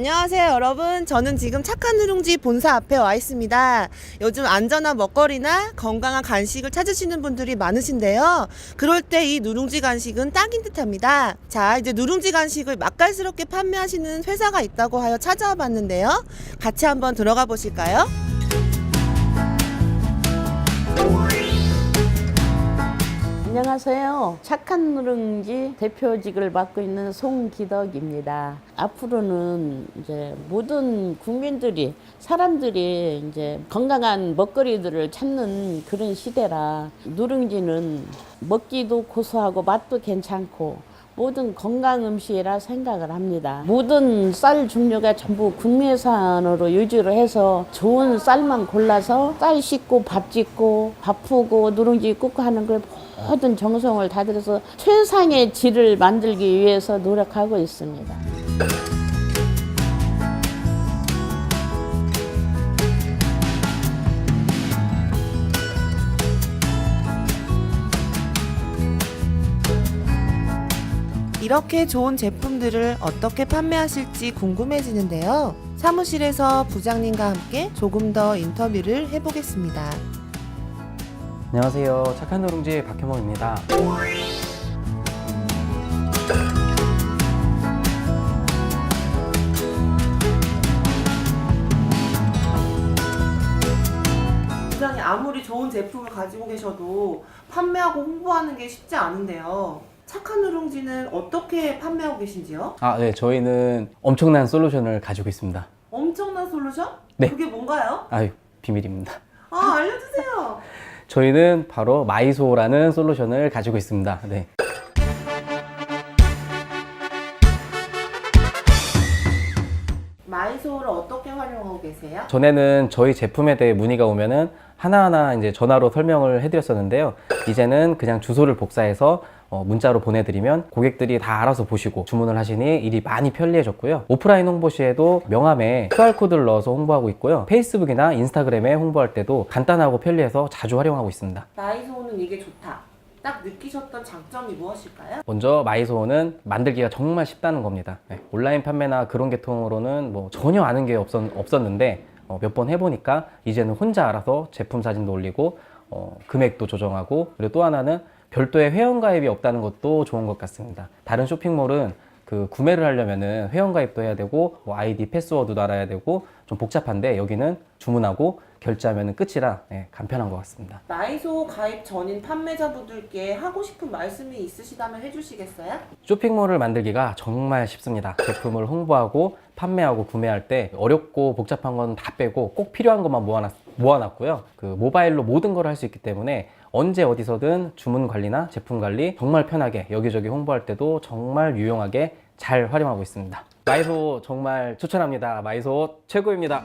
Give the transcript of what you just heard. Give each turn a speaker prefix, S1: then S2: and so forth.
S1: 안녕하세요 여러분. 저는 지금 착한 누룽지 본사 앞에 와 있습니다. 요즘 안전한 먹거리나 건강한 간식을 찾으시는 분들이 많으신데요. 그럴 때 이 누룽지 간식은 딱인 듯합니다. 자 이제 누룽지 간식을 맛깔스럽게 판매하시는 회사가 있다고 하여 찾아와 봤는데요. 같이 한번 들어가 보실까요?
S2: 안녕하세요. 착한 누룽지 대표직을 맡고 있는 송기덕입니다. 앞으로는 이제 모든 국민들이 사람들이 이제 건강한 먹거리들을 찾는 그런 시대라 누룽지는 먹기도 고소하고 맛도 괜찮고 모든 건강 음식이라 생각을 합니다. 모든 쌀 종류가 전부 국내산으로 유지를 해서 좋은 쌀만 골라서 쌀 씻고 밥 짓고 밥 푸고 누룽지 굽고 하는 걸 모든 정성을 다 들여서 최상의 질을 만들기 위해서 노력하고 있습니다.
S1: 이렇게 좋은 제품들을 어떻게 판매하실지 궁금해지는데요 사무실에서 부장님과 함께 조금 더 인터뷰를 해보겠습니다
S3: 안녕하세요. 착한 누룽지 박현범입니다.
S1: 부장님 아무리 좋은 제품을 가지고 계셔도 판매하고 홍보하는 게 쉽지 않은데요. 착한 누룽지는 어떻게 판매하고 계신지요?
S3: 아, 네. 저희는 엄청난 솔루션을 가지고 있습니다.
S1: 엄청난 솔루션?
S3: 네.
S1: 그게 뭔가요?
S3: 아유, 비밀입니다.
S1: 아 알려주세요.
S3: 저희는 바로 마이소라는 솔루션을 가지고 있습니다. 네.
S1: 마이소를 어떻게 활용하고 계세요?
S3: 전에는 저희 제품에 대해 문의가 오면은 하나하나 이제 전화로 설명을 해드렸었는데요. 이제는 그냥 주소를 복사해서 어, 문자로 보내드리면 고객들이 다 알아서 보시고 주문을 하시니 일이 많이 편리해졌고요. 오프라인 홍보 시에도 명함에 QR코드를 넣어서 홍보하고 있고요. 페이스북이나 인스타그램에 홍보할 때도 간단하고 편리해서 자주 활용하고 있습니다.
S1: 마이소는 이게 좋다. 딱 느끼셨던 장점이 무엇일까요?
S3: 먼저 마이소는 만들기가 정말 쉽다는 겁니다. 네, 온라인 판매나 그런 계통으로는 뭐 전혀 아는 게 없었, 없었는데 몇번 해보니까 이제는 혼자 알아서 제품 사진도 올리고 어, 금액도 조정하고 그리고 또 하나는 별도의 회원가입이 없다는 것도 좋은 것 같습니다. 다른 쇼핑몰은 그 구매를 하려면은 회원가입도 해야 되고 뭐 아이디 패스워드도 알아야 되고 좀 복잡한데 여기는 주문하고 결제하면 끝이라 네, 간편한 것 같습니다.
S1: 마이소 가입 전인 판매자분들께 하고 싶은 말씀이 있으시다면 해주시겠어요?
S3: 쇼핑몰을 만들기가 정말 쉽습니다. 제품을 홍보하고 판매하고 구매할 때 어렵고 복잡한 건 다 빼고 꼭 필요한 것만 모아놨, 모아놨고요. 그 모바일로 모든 걸 할 수 있기 때문에 언제 어디서든 주문 관리나 제품 관리 정말 편하게 여기저기 홍보할 때도 정말 유용하게 잘 활용하고 있습니다. 마이소 정말 추천합니다. 마이소 최고입니다.